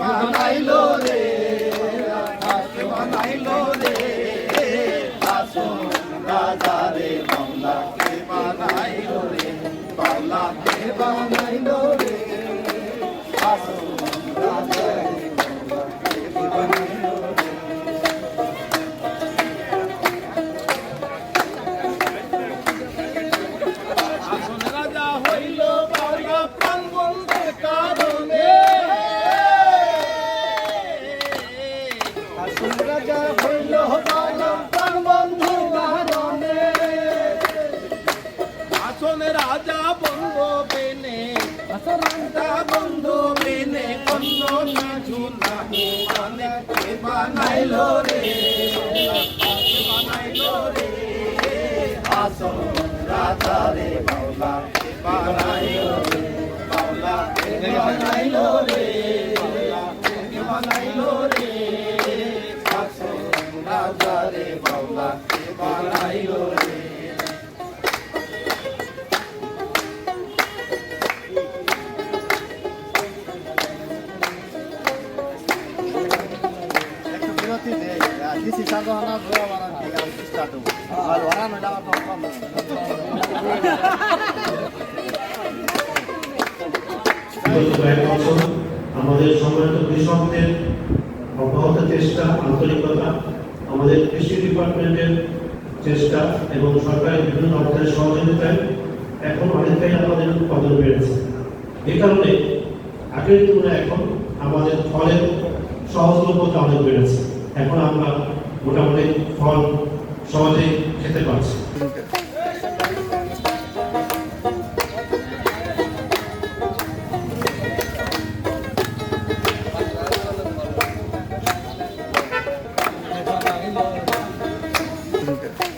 বানাইলো রে কে বানাইলো রে। আসুন রাজা রে বাংলা কে বানাইলো রে বাংলা কে বানাইলো রাজা হইল আসুন রাজা বন্ধু বেনে আসুন রাজা বন্ধু বেনে কন্ন বানাইলো রে। বানাইলো রে। আসুন রাজা রে বাংলা কে বানাইলো রে বাংলা কে বানাইলো রে। দিছি সাগো হানা গোয়া বানান ঠিক আছে স্টার্ট হবে আর ওরা নডা কম কম বছর আমাদের সম্মানিত কৃষকদের অব্যাহত চেষ্টা, আন্তরিকতা, আমাদের কৃষি ডিপার্টমেন্টের চেষ্টা এবং সরকারের বিভিন্ন অর্থের সহযোগিতায় এখন অনেকটাই আমাদের উৎপাদন বেড়েছে। এ কারণে আগের তুলনায় এখন আমাদের ফলের সহজলভ্যতা অনেক বেড়েছে। এখন আমরা মোটামুটি ফল সহজে খেতে পারছি। Okay.